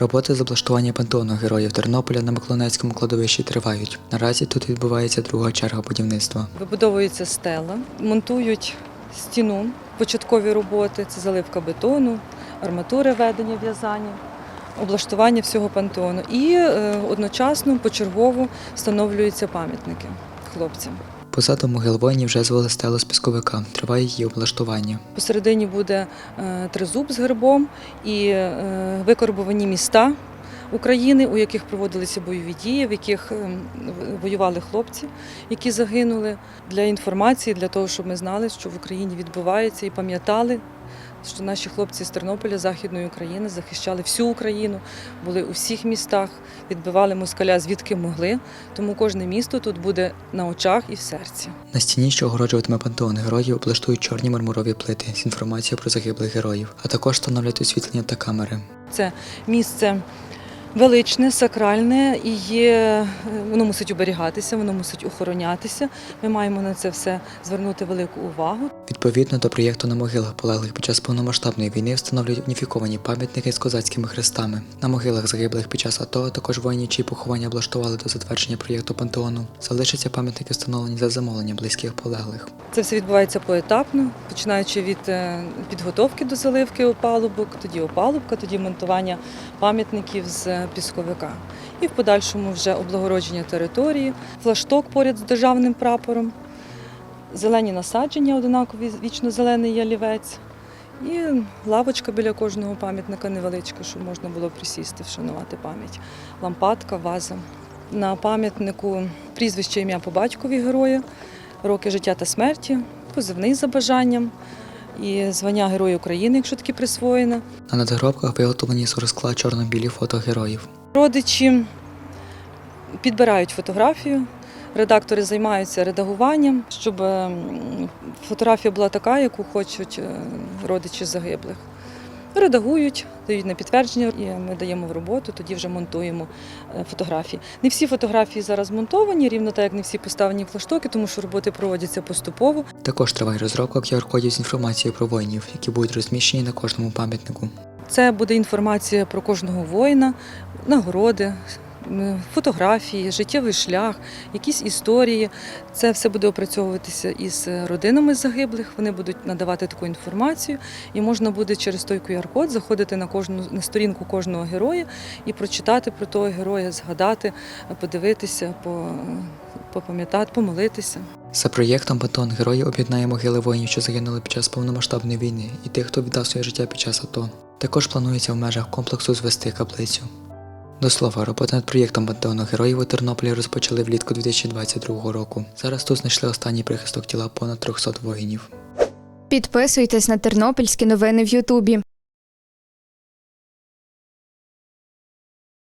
Роботи з облаштування пантеону героїв Тернополя на Миколаївському кладовищі тривають. Наразі тут відбувається друга черга будівництва. Вибудовується стела, монтують стіну, початкові роботи, це заливка бетону, арматури ведення в'язання, облаштування всього пантеону. І е, одночасно почергово встановлюються пам'ятники хлопцям. Позаду могил воїнів вже звели стелу з пісковика. Триває її облаштування. Посередині буде е, тризуб з гербом і е, викорбовані міста України, у яких проводилися бойові дії, в яких е, воювали хлопці, які загинули. Для інформації, для того, щоб ми знали, що в Україні відбувається, і пам'ятали, що наші хлопці з Тернополя, Західної України, захищали всю Україну, були у всіх містах, відбивали москаля звідки могли. Тому кожне місто тут буде на очах і в серці. На стіні, що огороджуватиме пантеон героїв, облаштують чорні мармурові плити з інформацією про загиблих героїв, а також встановлять освітлення та камери. Це місце величне, сакральне і є, е, воно мусить оберігатися, воно мусить охоронятися. Ми маємо на це все звернути велику увагу. Відповідно до проєкту на могилах полеглих під час повномасштабної війни встановлюють уніфіковані пам'ятники з козацькими хрестами. На могилах загиблих під час АТО, а також воїнів, чиї поховання облаштували до затвердження проєкту пантеону. Залишаться пам'ятники встановлені за замовлення близьких полеглих. Це все відбувається поетапно, починаючи від е, підготовки до заливки опалубок, тоді опалубка, тоді монтування пам'ятників з е, пісковика. І в подальшому вже облагородження території, флашток поряд з державним прапором, зелені насадження, одинакові вічно-зелений ялівець. І лавочка біля кожного пам'ятника невеличка, щоб можна було присісти, вшанувати пам'ять. Лампадка, ваза. На пам'ятнику прізвище ім'я по батькові героя, роки життя та смерті, позивний за бажанням і звання Героя України, якщо таке присвоєно. На надгробках виготовлені з розкла чорно-білі фото героїв. Родичі підбирають фотографію, редактори займаються редагуванням, щоб ем, фотографія була така, яку хочуть е, родичі загиблих. Редагують, дають на підтвердження, і ми даємо в роботу, тоді вже монтуємо е, фотографії. Не всі фотографії зараз монтовані, рівно так, як не всі поставлені флаштоки, тому що роботи проводяться поступово. Також триває розробка QR-кодів з інформацією про воїнів, які будуть розміщені на кожному пам'ятнику. Це буде інформація про кожного воїна, нагороди, фотографії, життєвий шлях, якісь історії. Це все буде опрацьовуватися із родинами загиблих. Вони будуть надавати таку інформацію, і можна буде через той QR-код заходити на кожну на сторінку кожного героя і прочитати про того героя, згадати, подивитися, попам'ятати, помолитися. За проєктом Пантеон героїв об'єднає могили воїнів, що загинули під час повномасштабної війни, і тих, хто віддав своє життя під час АТО. Також планується в межах комплексу звести каплицю. До слова, роботи над проєктом Пантеону героїв у Тернополі розпочали влітку 2022 року. Зараз тут знайшли останній прихисток тіла понад 300 воїнів. Підписуйтесь на тернопільські новини в Ютубі.